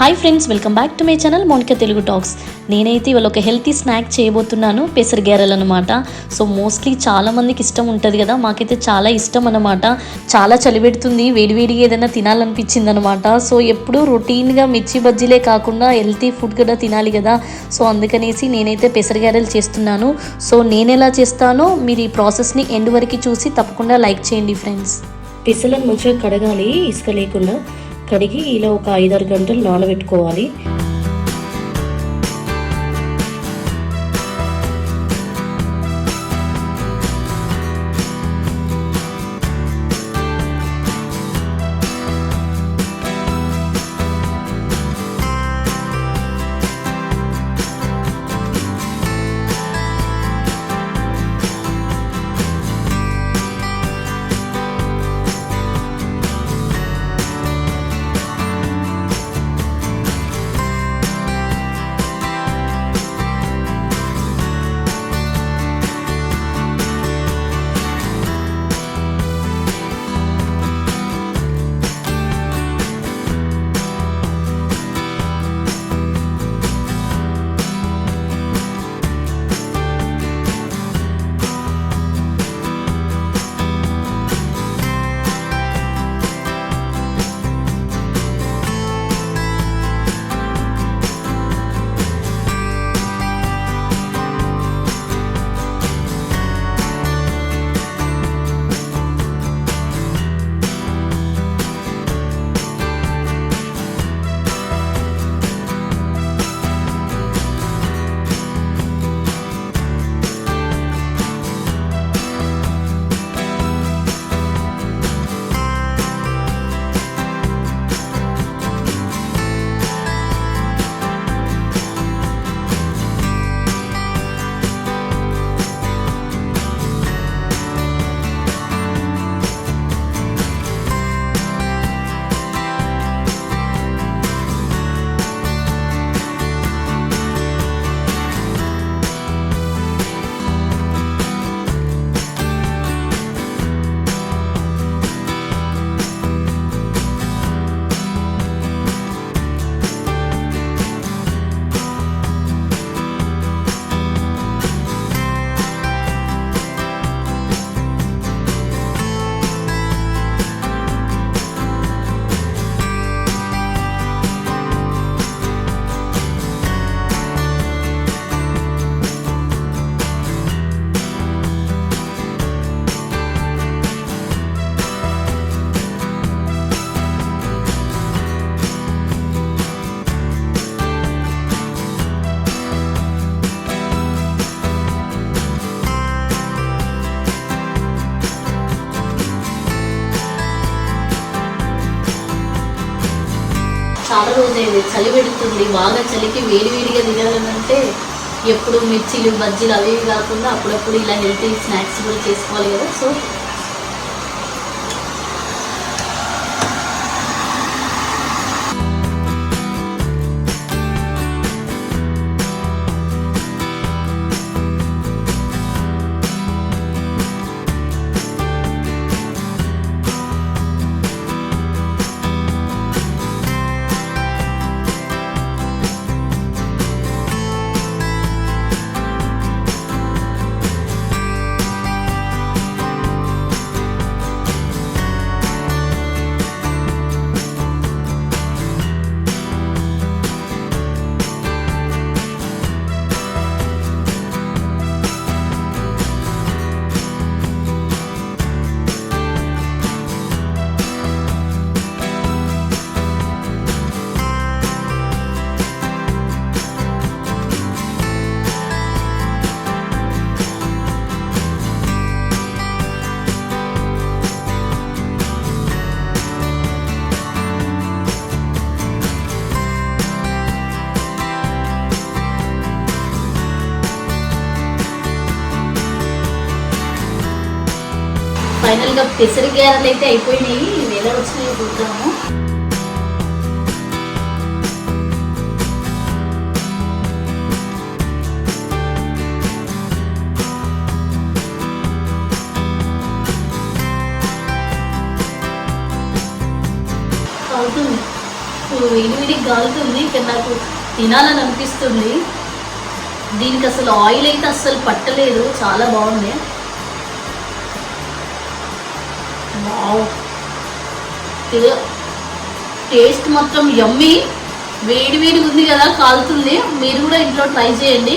Hi friends welcome back to my channel Mounika Telugu talks నేనైతే ఇవాళ ఒక healthy snack చేయబోతున్నాను పెసరగారలు అనమాట సో మోస్ట్లీ చాలా మందికి ఇష్టం ఉంటుంది కదా మాకైతే చాలా ఇష్టం అనమాట చాలా చలి పెడుతుంది వేడివేడిగా ఏదైనా తినాలనిపించింది అనమాట సో ఎప్పుడూ రొటీన్గా మిర్చి బజ్జీలే కాకుండా హెల్తీ ఫుడ్ కూడా తినాలి కదా. సో అందుకనేసి నేనైతే పెసరగారలు చేస్తున్నాను. సో నేను ఎలా చేస్తానో మీరు ఈ ప్రాసెస్ని ఎండ్ వరకు చూసి తప్పకుండా లైక్ చేయండి ఫ్రెండ్స్ పెసలను మంచిగా కడగాలి ఇసుక లేకుండా. కడిగి ఇలా ఒక ఐదారు గంటలు నానబెట్టుకోవాలి. చాలా రోజైంది చలి పెడుతుంది. బాగా చలికి వేడి వేడిగా తినాలంటే ఎప్పుడు మిర్చీలు బజ్జీలు అవి కాకుండా అప్పుడప్పుడు ఇలా హెల్తీ స్నాక్స్ కూడా చేసుకోవాలి కదా. సో ఫైనల్గా పెసరి గారెలు అయితే అయిపోయినాయి. ఇవి ఎలా వచ్చినాయో చూద్దాము. అవుతుంది. మస్తు వేడి గాలుతుంది. ఇక్కడ నాకు తినాలని అనిపిస్తుంది. దీనికి అసలు ఆయిల్ అయితే అస్సలు పట్టలేదు. చాలా బాగుంది. టేస్ట్ మొత్తం యమ్మీ. వేడి వేడి ఉంది కదా కాలుతుంది. మీరు కూడా ఇంట్లో ట్రై చేయండి.